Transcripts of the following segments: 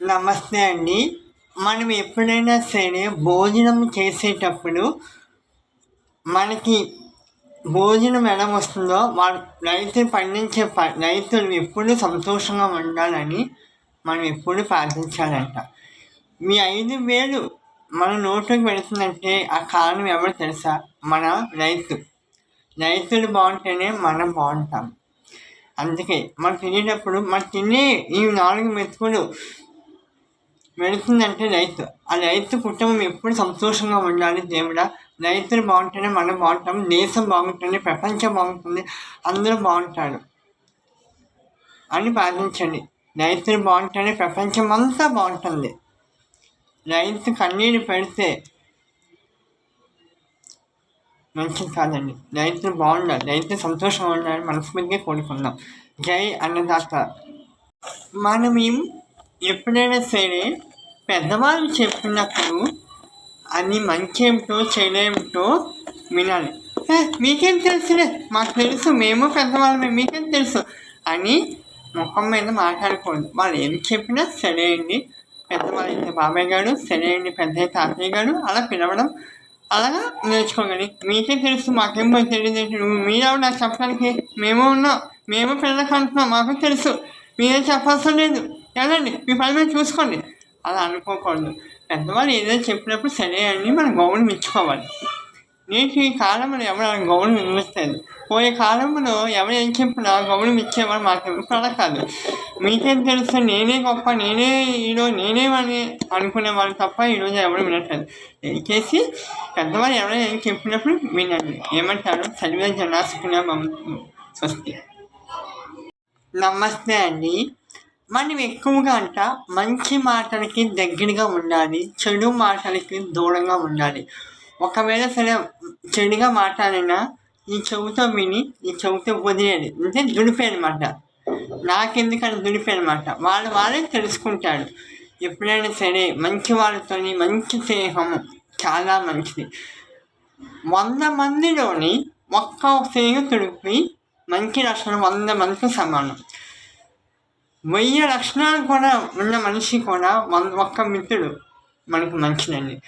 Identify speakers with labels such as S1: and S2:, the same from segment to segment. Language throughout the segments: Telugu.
S1: నమస్తే అండి. మనం ఎప్పుడైనా సరే భోజనం చేసేటప్పుడు మనకి భోజనం ఎలా వస్తుందో వాళ్ళు రైతులు పండించే ప రైతులు ఎప్పుడు సంతోషంగా ఉండాలని మనం ఎప్పుడు ప్రార్థించాలంట. మీ ఐదు వేలు మన నోట్లోకి పెడుతుందంటే ఆ కారణం ఎవరు తెలుసా? మన రైతు. రైతులు బాగుంటేనే మనం బాగుంటాం. అందుకే మనం తినేటప్పుడు మనం తినే ఈ నాలుగు మెతుకులు వెళుతుందంటే రైతు. ఆ రైతు కుటుంబం ఎప్పుడు సంతోషంగా ఉండాలి దేవుడా? రైతులు బాగుంటేనే మనం బాగుంటాం దేశం బాగుంటుంది ప్రపంచం బాగుంటుంది అందరూ బాగుంటారు అని ప్రార్థించండి. రైతులు బాగుంటేనే ప్రపంచం అంతా బాగుంటుంది. రైతు కన్నీరు పెడితే మంచిది కాదండి. రైతులు బాగుండాలి. రైతు సంతోషంగా ఉండాలని మనస్ఫూర్తిగా కోరుకుందాం. జై అన్నదాత. మనం ఎప్పుడైనా సరే పెద్దవాళ్ళు చెప్పినప్పుడు అది మంచి ఏమిటో చెడేమిటో వినాలి. మీకేం తెలుసులే? మాకు తెలుసు మేము పెద్దవాళ్ళమే మీకేం తెలుసు? అని ముఖం మీద మాట్లాడకూడదు వాళ్ళు ఏం చెప్పినా సరే అండి. పెద్దవాళ్ళు అయితే బాబాయ్ గారు సరే అండి పెద్ద తాతయ్య గారు అలా పిలవడం అలాగా నేర్చుకోగలి మీకే తెలుసు? మాకేం తెలియదు ఏంటి? నువ్వు మీరెవరు నాకు చెప్పడానికి మేము ఉన్నాం మేము పిల్లలకు అంటున్నాం మాకు తెలుసు మీరే చెప్పాల్సిన లేదు. వెళ్ళండి మీ పని మీద చూసుకోండి. అలా అనుకోకూడదు. పెద్దవాళ్ళు ఏదో చెప్పినప్పుడు సరే అని మనం గౌరవం ఇచ్చుకోవాలి నేటి కాలంలో ఎవరు అలా గౌరవం ఇవ్వలేదు పోయే కాలంలో ఎవరు ఏం చెప్పినా గౌరవం ఇచ్చేవారు మాకు ఇప్పుడు అలా కాదు మీకేం తెలుసు నేనే గొప్ప నేనే ఈరోజు నేనే అని అనుకునేవాళ్ళు తప్ప ఈరోజు ఎవరు వినట్లేదు. దయచేసి పెద్దవాళ్ళు ఎవరైనా ఏం చెప్పినప్పుడు వినండి. ఏమంటారు? చదివే జనాసుకునే స్వస్తి. నమస్తే అండి. మనం ఎక్కువగా అంట మంచి మాటలకి దగ్గరగా ఉండాలి చెడు మాటలకి దూరంగా ఉండాలి. ఒకవేళ సరే చెడుగా మాట్లాడినా ఈ చెవితో విని ఈ చెవితో వదిలేదు అంటే దుడిపే అనమాట నాకెందుకని దుడిపే అనమాట వాళ్ళు వాళ్ళే తెలుసుకుంటాడు ఎప్పుడైనా సరే మంచి వాళ్ళతోని మంచి స్నేహం చాలా మంచిది. వంద మందిలోని ఒక్క స్నేహితుడికి మంచి లక్షణం వంద మందికి సమానం. వెయ్యి లక్షణాలు కూడా ఉన్న మనిషి కూడా మన ఒక్క మిత్రుడు మనకు మంచిదండి.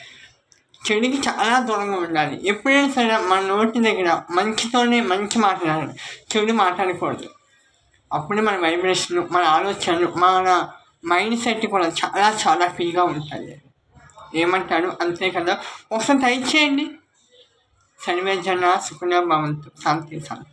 S1: చెడుకి చాలా దూరంగా ఉండాలి. ఎప్పుడైనా సరే మన నోటి దగ్గర మంచితోనే మంచి మాట్లాడాలి. చెడు మాట్లాడకూడదు. అప్పుడే మన వైబ్రేషన్ మన ఆలోచనలు మన మైండ్ సెట్ కూడా చాలా చాలా ఫ్రీగా ఉంటుంది ఏమంటారు? అంతే కదా? ఒకసారి ట్రై చేయండి సర్వే జన భవంతు. శాంతి శాంతి.